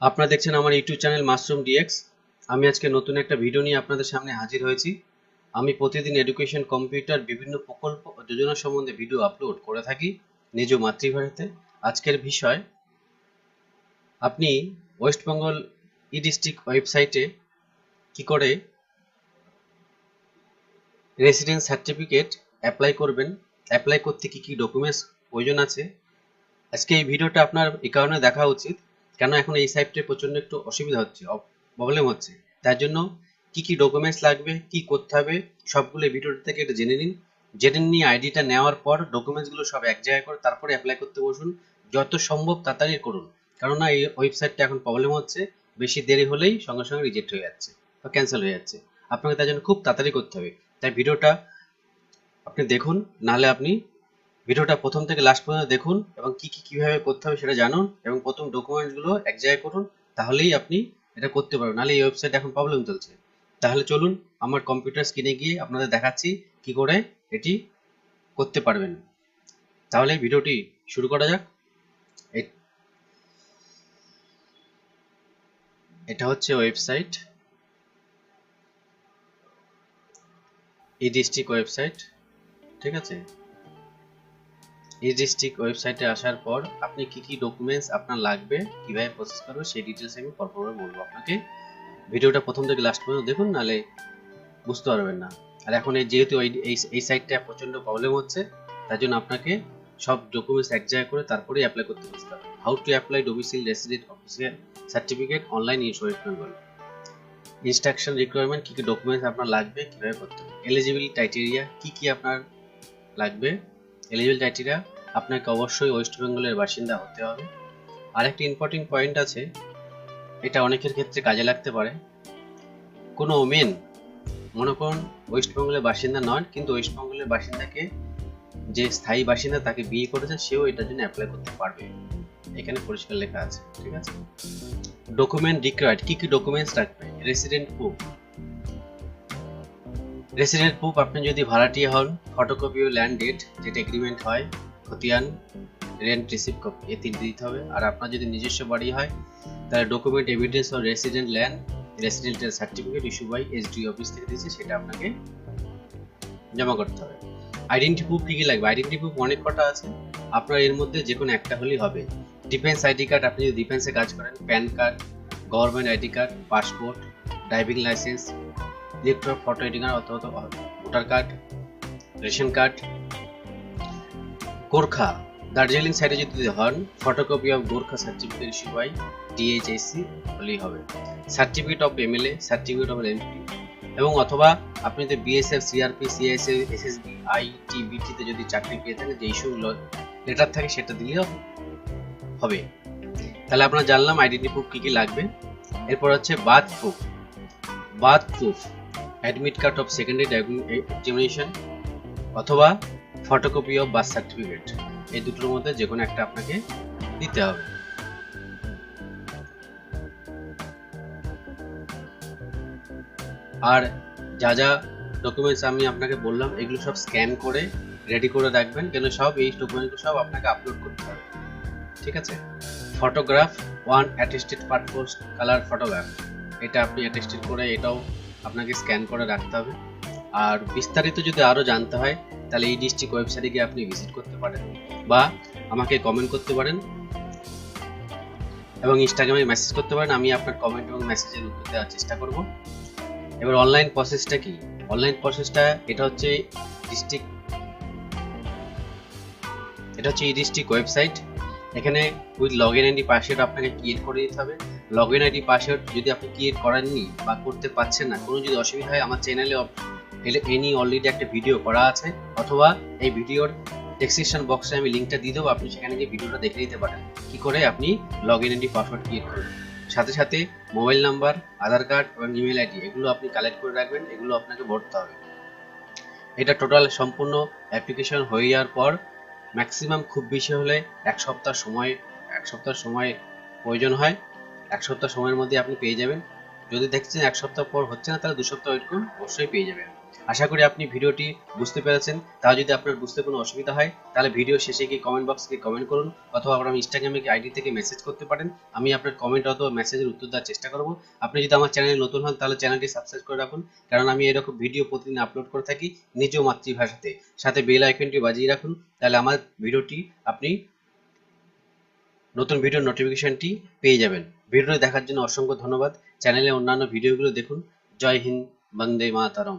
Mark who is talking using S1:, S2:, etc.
S1: আপনারা দেখছেন আমার ইউটিউব চ্যানেল মাশরুম ডিএক্স আমি আজকে নতুন একটা ভিডিও নিয়ে আপনাদের সামনে হাজির হয়েছি। আমি প্রতিদিন এডুকেশন কম্পিউটার বিভিন্ন প্রকল্প যোজনা সম্বন্ধে ভিডিও আপলোড করে থাকি নিজ মাতৃভাষাতে। আজকের বিষয়, আপনি ওয়েস্ট বেঙ্গল ই ডিস্ট্রিক্ট ওয়েবসাইটে কি করে রেসিডেন্স সার্টিফিকেট অ্যাপ্লাই করবেন অ্যাপ্লাই করতে কি কি ডকুমেন্টস প্রয়োজন আছে? আজকে এই ভিডিওটা আপনার এই কারণে দেখা উচিত কেন এখন এই সাইটে প্রচণ্ড একটু অসুবিধা হচ্ছে প্রবলেম হচ্ছে? তার জন্য কি কি ডকুমেন্টস লাগবে, কি করতে হবে, সবগুলো ভিডিওটা থেকে এটা জেনে নিন। জেনে নিয়ে আইডিটা নেওয়ার পর ডকুমেন্টসগুলো সব এক জায়গায় করে তারপরে অ্যাপ্লাই করতে বসুন। যত সম্ভব তাড়াতাড়ি করুন। কেননা এই ওয়েবসাইটটা এখন প্রবলেম হচ্ছে, বেশি দেরি হলেই সঙ্গে সঙ্গে রিজেক্ট হয়ে যাচ্ছে বা ক্যান্সেল হয়ে যাচ্ছে। আপনাকে তার জন্য খুব তাড়াতাড়ি করতে হবে। তাই ভিডিওটা আপনি দেখুন, নাহলে আপনি ভিডিওটা প্রথম থেকে লাস্ট পর্যন্ত দেখুন এবং কি কি কীভাবে করতে হবে সেটা জানুন এবং প্রথম ডকুমেন্টসগুলো এক জায়গায় করুন, তাহলেই আপনি এটা করতে পারবেন। নাহলে এই ওয়েবসাইট এখন প্রবলেম চলছে। তাহলে চলুন আমার কম্পিউটার স্ক্রিনে গিয়ে আপনাদের দেখাচ্ছি কি করে এটি করতে পারবেন। তাহলে ভিডিওটি শুরু করা যাক। এটা হচ্ছে ওয়েবসাইট ই ডিস্ট্রিক্ট ওয়েবসাইট ঠিক আছে? ই ডিস্ট্রিক্ট ওয়েবসাইটে আসার পর আপনি কি কি ডকুমেন্টস আপনার লাগবে, কীভাবে প্রসেস করবে সেই ডিটেলস আমি পরপর বলব আপনাকে। ভিডিওটা প্রথম থেকে লাস্ট পর্যন্ত দেখুন নালে বুঝতে পারবেন না। আর এখন এই যেহেতু এই- এই এই সাইটটা প্রচণ্ড প্রবলেম হচ্ছে, তার জন্য আপনাকে সব ডকুমেন্টস এক জায়গায় করে তারপরেই অ্যাপ্লাই করতে বসতে হবে। How to apply domicile resident official certificate online in West Bengal instruction requirement কি কি ডকুমেন্টস আপনার লাগবে, কীভাবে করতে হবে। এলিজিবিলিটি ক্রাইটেরিয়া কি কি আপনার লাগবে। এলিজিবল ক্রাইটেরিয়া আপনাকে অবশ্যই ওয়েস্ট বেঙ্গলের বাসিন্দা হতে হবে। আরেকটি ইম্পর্টেন্ট পয়েন্ট আছে, এটা অনেকের ক্ষেত্রে কাজে লাগতে পারে। কোনো ওমেন মনে করুন, ওয়েস্ট বেঙ্গলের বাসিন্দা নয় কিন্তু ওয়েস্ট বেঙ্গলের বাসিন্দাকে যে স্থায়ী বাসিন্দা তাকে বিয়ে করেছে, সেও এটার জন্য অ্যাপ্লাই করতে পারবে। এখানে পরিষ্কার লেখা আছে, ঠিক আছে? ডকুমেন্ট রিকোয়ার্ড কি কি ডকুমেন্টস রাখবে? রেসিডেন্ট প্রুফ রেসিডেন্ট প্রুফ আপনি যদি ভাড়াটিয়া হন ফটোকপি ও ল্যান্ড ডেট যেটা এগ্রিমেন্ট হয় খতিয়ান রেন্ট রিসিভ কপি এই তিনটে দিতে হবে। আর আপনার যদি নিজস্ব বাড়ি হয়, তাহলে document evidence of resident land রেসিডেন্টের certificate issue by SD office থেকে দিয়েছে, সেটা আপনাকে জমা করতে হবে। আইডেন্টি প্রুফ কী কী লাগবে? আইডেন্টি প্রুফ অনেক কটা আছে। আপনার এর মধ্যে যে কোনো একটা হলেই হবে। ডিফেন্স আইডি কার্ড আপনি যদি ডিফেন্সে কাজ করেন PAN card government ID card passport driving licence electro photo ID card অথবা voter card ration card Gorkha, Darjeeling সাইডে যদি হন photocopy of Gorkha certificate issue by DHSC হলেই হবে। Certificate of MLA certificate of MP এবং অথবা আপনি যদি বিএসএফ সিআরপি সিএসএ এসএসবি আইটিবিটিতে যদি চাকরি পেয়ে থাকেন, যে ইস্যু লেটার থাকে সেটা দিলেও হবে। তাহলে আমরা জানলাম আইডেন্টি প্রুফ কী কী লাগবে। এরপর হচ্ছে birth proof birth proof admit card of secondary examination অথবা ফটোকপি অফ বার্থ সার্টিফিকেট এই দুটোর মধ্যে যে কোনো একটা আপনাকে দিতে হবে। আর যা যা ডকুমেন্টস আমি আপনাকে বললাম, এগুলো সব স্ক্যান করে রেডি করে রাখবেন, কেন সব এই ডকুমেন্টগুলো সব আপনাকে আপলোড করতে হবে। ঠিক আছে? Photograph one attested passport colour photograph এটা আপনি অ্যাটেস্টেড করে এটাও আপনাকে স্ক্যান করে রাখতে হবে। আর বিস্তারিত যদি আরও জানতে হয় তাহলে এই ডিস্ট্রিক্ট ওয়েবসাইটে গিয়ে আপনি ভিজিট করতে পারেন বা আমাকে কমেন্ট করতে পারেন এবং ইনস্টাগ্রামে মেসেজ করতে পারেন। আমি আপনার কমেন্ট এবং মেসেজের উত্তর দেওয়ার চেষ্টা করব। এবার অনলাইন প্রসেসটা কি? অনলাইন প্রসেসটা এটা হচ্ছে ডিস্ট্রিক্ট এটা হচ্ছে এই ডিস্ট্রিক্ট ওয়েবসাইট এখানে with log in ID password আপনাকে ক্রিয়েট করে দিতে হবে। লগ ইন আইডি পাসওয়ার্ড যদি আপনি ক্রিয়েট করেননি বা করতে পারছেন না, কোনো যদি অসুবিধা হয়, আমার চ্যানেলে এনি অলরেডি একটা ভিডিও করা আছে, অথবা এই ভিডিওর ডেসক্রিপশন বক্সে আমি লিঙ্কটা দিয়ে দেবো, আপনি সেখানে গিয়ে ভিডিওটা দেখে নিতে পারেন। কি করে আপনি log in ID password create করবেন। সাথে সাথে মোবাইল নাম্বার আধার কার্ড এবং ইমেল আইডি এগুলো আপনি কালেক্ট করে রাখবেন, এগুলো আপনাকে ভরতে হবে। এটা টোটাল সম্পূর্ণ অ্যাপ্লিকেশন হয়ে যাওয়ার পর ম্যাক্সিমাম খুব বেশি হলে এক সপ্তাহ সময়, এক সপ্তাহ সময় প্রয়োজন হয়। এক সপ্তাহ সময়ের মধ্যে আপনি পেয়ে যাবেন। যদি দেখছেন এক সপ্তাহ পর হচ্ছে না, তাহলে দু সপ্তাহ ওয়েট করুন, অবশ্যই পেয়ে যাবেন। আশা করি আপনি ভিডিওটি বুঝতে পেরেছেন। তাও যদি আপনার বুঝতে কোনো অসুবিধা হয়, তাহলে ভিডিও শেষে গিয়ে কমেন্ট বক্সে কমেন্ট করুন, অথবা আপনার ইনস্টাগ্রামে আইডি থেকে মেসেজ করতে পারেন। আমি আপনার কমেন্ট অথবা মেসেজের উত্তর দেওয়ার চেষ্টা করব। আপনি যদি আমার চ্যানেলে নতুন হন, তাহলে চ্যানেলটি সাবস্ক্রাইব করে রাখুন, কারণ আমি এরকম ভিডিও প্রতিদিন আপলোড করে থাকি নিজ মাতৃভাষাতে। সাথে বেল আইকনটি বাজিয়ে রাখুন, তাহলে আমার ভিডিওটি আপনি নতুন ভিডিওর নোটিফিকেশনটি পেয়ে যাবেন। ভিডিওটি দেখার জন্য অসংখ্য ধন্যবাদ। চ্যানেলে অন্যান্য ভিডিওগুলো দেখুন। জয় হিন্দ, বন্দে মাতারম।